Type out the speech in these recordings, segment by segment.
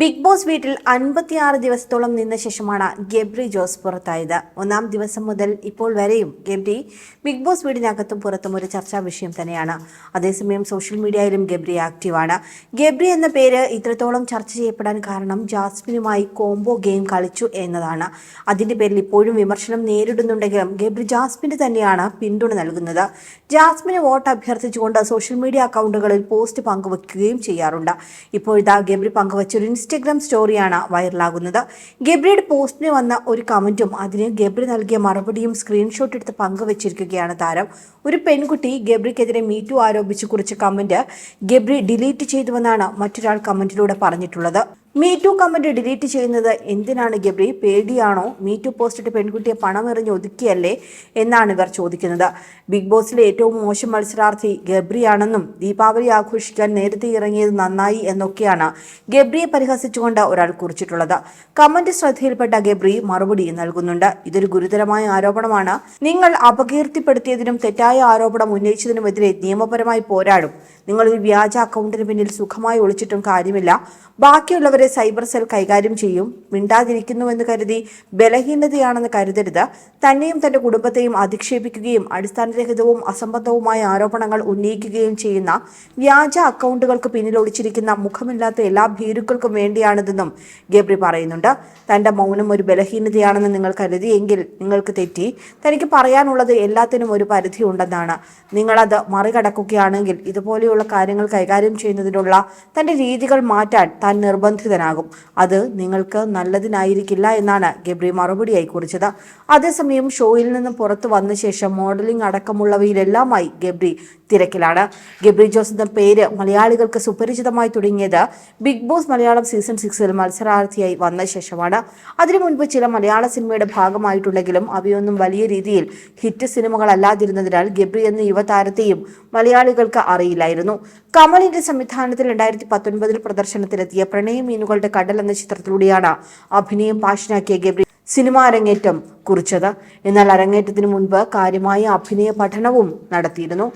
Big boss വീട്ടിൽ അൻപത്തിയാറ് ദിവസത്തോളം നിന്ന ശേഷമാണ് ഗബ്രി ജോസ് പുറത്തായത്. ഒന്നാം ദിവസം മുതൽ ഇപ്പോൾ വരെയും ഗബ്രി ബിഗ് ബോസ് വീടിനകത്തും പുറത്തും ഒരു ചർച്ചാ വിഷയം തന്നെയാണ്. അതേസമയം സോഷ്യൽ മീഡിയയിലും ഗബ്രി ആക്റ്റീവാണ്. ഗബ്രി എന്ന പേര് ഇത്രത്തോളം ചർച്ച ചെയ്യപ്പെടാൻ കാരണം ജാസ്മിനുമായി കോംബോ ഗെയിം കളിച്ചു എന്നതാണ്. അതിന്റെ പേരിൽ ഇപ്പോഴും വിമർശനം നേരിടുന്നുണ്ടെങ്കിലും ഗബ്രി ജാസ്മിന് തന്നെയാണ് പിന്തുണ നൽകുന്നത്. ജാസ്മിന് വോട്ട് അഭ്യർത്ഥിച്ചുകൊണ്ട് സോഷ്യൽ മീഡിയ അക്കൗണ്ടുകളിൽ പോസ്റ്റ് പങ്കുവയ്ക്കുകയും ചെയ്യാറുണ്ട്. ഇപ്പോഴിതാ ഗബ്രി പങ്കുവച്ചൊരു ഇൻസ്റ്റഗ്രാം സ്റ്റോറിയാണ് വൈറലാകുന്നത്. ഗബ്രിയുടെ പോസ്റ്റിന് വന്ന ഒരു കമന്റും അതിന് ഗബ്രി നൽകിയ മറുപടിയും സ്ക്രീൻഷോട്ട് എടുത്ത് പങ്കുവച്ചിരിക്കുകയാണ് താരം. ഒരു പെൺകുട്ടി ഗബ്രിക്കെതിരെ മീറ്റു ആരോപിച്ച് കുറിച്ച കമന്റ് ഗബ്രി ഡിലീറ്റ് ചെയ്തുവെന്നാണ് മറ്റൊരാൾ കമന്റിലൂടെ പറഞ്ഞിട്ടുള്ളത്. മീറ്റു കമന്റ് ഡിലീറ്റ് ചെയ്യുന്നത് എന്തിനാണ് ഗബ്രി? പേടിയാണോ? മീറ്റു പോസ്റ്റിട്ട് പെൺകുട്ടിയെ പണം എറിഞ്ഞ് ഒതുക്കിയല്ലേ എന്നാണ് ഇവർ ചോദിക്കുന്നത്. ബിഗ് ബോസിലെ ഏറ്റവും മോശം മത്സരാർത്ഥി ഗബ്രിയാണെന്നും ദീപാവലി ആഘോഷിക്കാൻ നേരത്തെ ഇറങ്ങിയത് നന്നായി എന്നൊക്കെയാണ് ഗബ്രിയെ പരിഹസിച്ചുകൊണ്ട് ഒരാൾ കുറിച്ചിട്ടുള്ളത്. കമന്റ് ശ്രദ്ധയിൽപ്പെട്ട ഗബ്രി മറുപടി നൽകുന്നുണ്ട്. ഇതൊരു ഗുരുതരമായ ആരോപണമാണ്. നിങ്ങൾ അപകീർത്തിപ്പെടുത്തിയതിനും തെറ്റായ ആരോപണം ഉന്നയിച്ചതിനുമെതിരെ നിയമപരമായി പോരാടും. നിങ്ങൾ ഒരു വ്യാജ അക്കൗണ്ടിന് പിന്നിൽ സുഖമായി ഒളിച്ചിട്ടും കാര്യമില്ല. ബാക്കിയുള്ളവരെ സൈബർ സെൽ കൈകാര്യം ചെയ്യും മിണ്ടാതിരിക്കുന്നുവെന്ന് കരുതി ബലഹീനതയാണെന്ന് കരുതരുത്. തന്നെയും തന്റെ കുടുംബത്തെയും അധിക്ഷേപിക്കുകയും അടിസ്ഥാനരഹിതവും അസംബന്ധവുമായ ആരോപണങ്ങൾ ഉന്നയിക്കുകയും ചെയ്യുന്ന വ്യാജ അക്കൗണ്ടുകൾക്ക് പിന്നിൽ ഒളിച്ചിരിക്കുന്ന മുഖമില്ലാത്ത എല്ലാ ഭീരുക്കൾക്കും വേണ്ടിയാണിതെന്നും ഗബ്രി പറയുന്നുണ്ട്. തന്റെ മൗനം ഒരു ബലഹീനതയാണെന്ന് നിങ്ങൾ കരുതിയെങ്കിൽ നിങ്ങൾക്ക് തെറ്റി. തനിക്ക് പറയാനുള്ളത് എല്ലാത്തിനും ഒരു പരിധി ഉണ്ടെന്നാണ്. നിങ്ങളത് മറികടക്കുകയാണെങ്കിൽ ഇതുപോലെയുള്ള കാര്യങ്ങൾ കൈകാര്യം ചെയ്യുന്നതിനുള്ള തന്റെ രീതികൾ മാറ്റാൻ താൻ നിർബന്ധിതനാകും അത് നിങ്ങൾക്ക് നല്ലതിനായിരിക്കില്ല എന്നാണ് ഗബ്രി മറുപടിയായി കുറിച്ചത്. അതേസമയം ഷോയിൽ നിന്നും പുറത്തു വന്ന ശേഷം മോഡലിംഗ് അടക്കമുള്ളവയിലെല്ലാമായി ഗബ്രി തിരക്കിലാണ്. ഗബ്രി ജോസഫിന്റെ പേര് മലയാളികൾക്ക് സുപരിചിതമായി തുടങ്ങിയത് ബിഗ് ബോസ് മലയാളം സീസൺ സിക്സിൽ മത്സരാർത്ഥിയായി വന്ന ശേഷമാണ്. അതിനു മുൻപ് ചില മലയാള സിനിമയുടെ ഭാഗമായിട്ടുണ്ടെങ്കിലും അവയൊന്നും വലിയ രീതിയിൽ ഹിറ്റ് സിനിമകളല്ലാതിരുന്നതിനാൽ ഗബ്രി എന്ന യുവതാരത്തെയും മലയാളികൾക്ക് അറിയില്ലായിരുന്നു. കമലിന്റെ സംവിധാനത്തിൽ രണ്ടായിരത്തി പത്തൊൻപതിൽ പ്രദർശനത്തിലെത്തിയ പ്രണയമീനുകളുടെ കടൽ എന്ന ചിത്രത്തിലൂടെയാണ് അഭിനയം പാഷനാക്കിയ ഗബ്രി സിനിമ അരങ്ങേറ്റം കുറിച്ചത്. എന്നാൽ അരങ്ങേറ്റത്തിന് മുൻപ് കാര്യമായ അഭിനയ പഠനവും നടത്തിയിരുന്നു.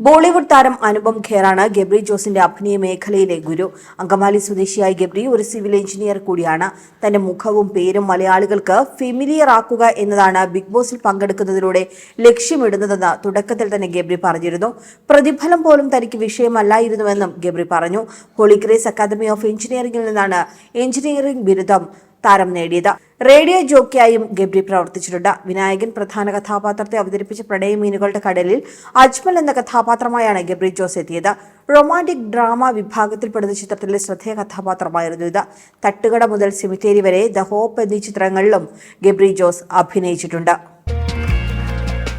ബോളിവുഡ് താരം അനുപം ഖേറാണ് ഗബ്രി ജോസിന്റെ അഭിനയ മേഖലയിലെ ഗുരു. അങ്കമാലി സ്വദേശിയായ ഗബ്രി ഒരു സിവിൽ എഞ്ചിനീയർ കൂടിയാണ്. തന്റെ മുഖവും പേരും മലയാളികൾക്ക് ഫെമിലിയർ ആക്കുക എന്നതാണ് ബിഗ് ബോസിൽ പങ്കെടുക്കുന്നതിലൂടെ ലക്ഷ്യമിടുന്നതെന്ന് തുടക്കത്തിൽ തന്നെ ഗബ്രി പറഞ്ഞിരുന്നു. പ്രതിഫലം പോലും തനിക്ക് വിഷയമല്ലായിരുന്നുവെന്നും ഗബ്രി പറഞ്ഞു. ഹോളിഗ്രേസ് അക്കാദമി ഓഫ് എഞ്ചിനീയറിംഗിൽ നിന്നാണ് എഞ്ചിനീയറിംഗ് ബിരുദം താരം നേടിയത്. റേഡിയോ ജോക്കിയായും ഗബ്രി പ്രവർത്തിച്ചിട്ടുണ്ട്. വിനായകൻ പ്രധാന കഥാപാത്രത്തെ അവതരിപ്പിച്ച പ്രണയമീനുകളുടെ കടലിൽ അജ്മൽ എന്ന കഥാപാത്രമായാണ് ഗബ്രി ജോസ് എത്തിയത്. റൊമാന്റിക് ഡ്രാമ വിഭാഗത്തിൽപ്പെടുന്ന ചിത്രത്തിലെ ശ്രദ്ധേയ കഥാപാത്രമായിരുന്നു ഇത്. തട്ടുകട മുതൽ സിമിറ്റേരി വരെ ദ ഹോപ്പ് എന്നീ ചിത്രങ്ങളിലും ഗബ്രി ജോസ് അഭിനയിച്ചിട്ടുണ്ട്.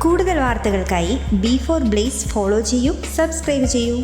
കൂടുതൽ വാർത്തകൾക്കായി ബി ഫോർ ബ്ലേസ് ഫോളോ ചെയ്യൂ സബ്സ്ക്രൈബ് ചെയ്യൂ.